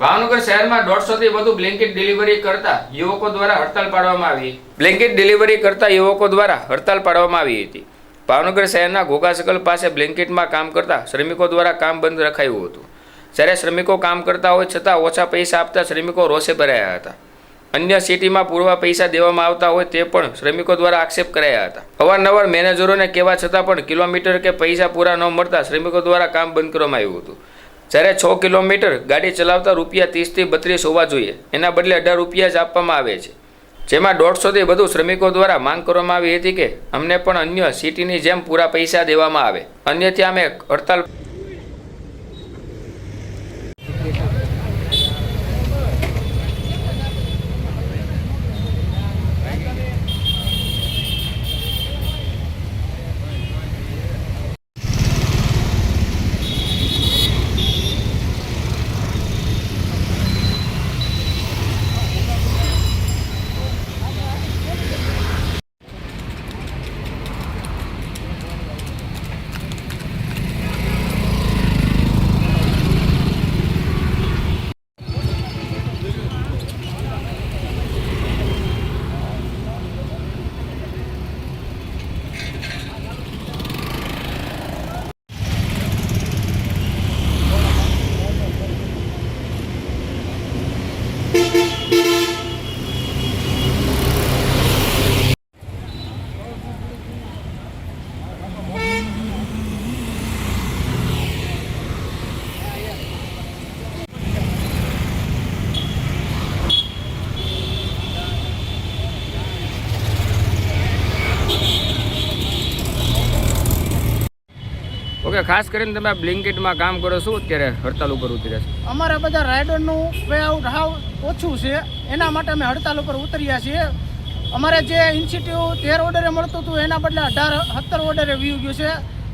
ભાવનગર શહેરમાં દોઢસોથી વધુ blanket delivery કરતા યુવકો દ્વારા હડતાલ પાડવામાં આવી. બ્લેન્કેટ ડિલિવરી કરતા યુવકો દ્વારા હડતાલ પાડવામાં આવી હતી. ભાવનગર શહેરના ઘોઘાસકલ પાસે બ્લેન્કેટમાં કામ કરતા શ્રમિકો દ્વારા કામ બંધ રખાયું હતું. જ્યારે શ્રમિકો કામ કરતા હોય છતાં ઓછા પૈસા આપતા શ્રમિકો રોષે ભરાયા હતા. અન્ય સિટીમાં પૂરવા પૈસા દેવામાં આવતા હોય તે પણ શ્રમિકો દ્વારા આક્ષેપ કરાયા હતા. અવારનવાર મેનેજરોને કહેવા છતાં પણ કિલોમીટર કે પૈસા પૂરા ન મળતા શ્રમિકો દ્વારા કામ બંધ કરવામાં આવ્યું હતું. જ્યારે છ કિલોમીટર ગાડી ચલાવતા રૂપિયા ત્રીસથી બત્રીસ હોવા જોઈએ. એના બદલે અઢાર રૂપિયા જ આપવામાં આવે છે. જેમાં દોઢસોથી વધુ શ્રમિકો દ્વારા માંગ કરવામાં આવી હતી કે અમને પણ અન્ય સિટીની જેમ પૂરા પૈસા દેવામાં આવે. અન્યથી અમે હડતાલ ઓકે ખાસ કરીને તમે આ બ્લિંકેટમાં કામ કરો છો અત્યારે હડતાલ ઉપર ઉતર્યા છે. અમારા બધા રાઇડરનું વે આઉટ હાવ ઓછું છે. એના માટે અમે હડતાલ ઉપર ઉતર્યા છીએ. અમારે જે ઇન્સ્ટિટ્યૂટ તેર ઓર્ડરે મળતું હતું એના બદલે અઢાર સત્તર ઓર્ડરે વ્યૂ ગયું છે.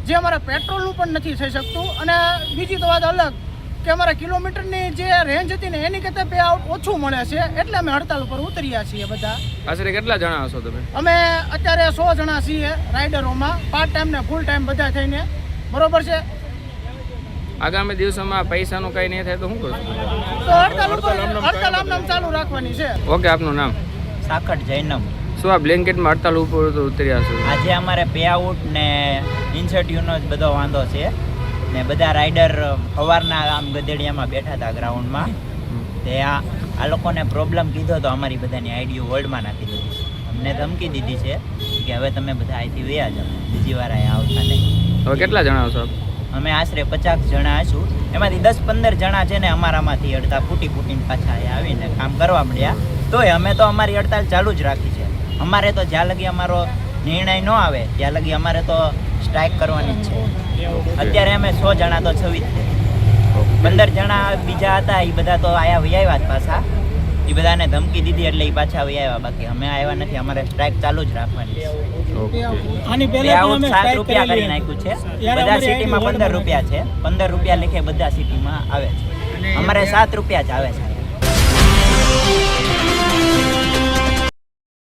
જે અમારે પેટ્રોલનું પણ નથી થઈ શકતું. અને બીજી તો વાત અલગ કે અમારા કિલોમીટરની જે રેન્જ હતી ને એની કરતાં પે આઉટ ઓછું મળે છે. એટલે અમે હડતાલ ઉપર ઉતર્યા છીએ બધા. આશરે કેટલા જણા હશો તમે? અમે અત્યારે સો જણા છીએ રાઇડરોમાં પાર્ટ ટાઈમ ને ફૂલ ટાઈમ બધા થઈને. બરોબર છે? આગામી દિવસોમાં પૈસાનું કંઈ નહીં થાય તો શું કરું? તો હડતાલ ચાલુ રાખવાની છે. ઓકે આપનું નામ? સાકટ જૈનમ. શું આ બ્લેન્કેટમાં હડતાલ ઉપર ઉતર્યા છો? આજે અમારે પે આઉટ ને ઇન્સેન્ટિવનો જ બધો વાંધો છે. ને બધા રાઇડર સવારના આમ ગધેડિયામાં બેઠા હતા ગ્રાઉન્ડમાં તે આ આ લોકોને પ્રોબ્લેમ કીધો તો અમારી બધાની આઈડીઓ હોલ્ડમાં નાખી દીધી અમને ધમકી દીધી છે કે હવે તમે બધા અહીંથી વયા જાઓ. બીજી વાર અહીંયા આવતા નહીં. હવે કેટલા જણા છો? અમે આશરે પચાસ જણા હશું એમાંથી દસ પંદર જણા છે ને અમારામાંથી અડધા ફૂટી ફૂટીને પાછા આવીને કામ કરવા મળ્યા તોય અમે તો અમારી હડતાલ ચાલુ જ રાખી છે. અમારે તો જ્યાં લગી અમારો નિર્ણય ન આવે, ત્યાં લગી અમારે તો સ્ટ્રાઇક કરવાની જ છે. અત્યારે અમે સો જણા તો છવી જ પંદર જણા બીજા હતા એ બધા તો આયા વૈયા જ પાછા. એ બધાને ધમકી દીધી એટલે એ પાછા વૈયા બાકી. અમે આવ્યા નથી, અમારે સ્ટ્રાઇક ચાલુ જ રાખવાની છે. આની પે અમે સાત રૂપિયા કરી નાખ્યું છે. બધા સિટીમાં પંદર રૂપિયા છે. પંદર રૂપિયા લેખે બધા સિટીમાં આવે છે. અમારે સાત રૂપિયા જ આવે છે.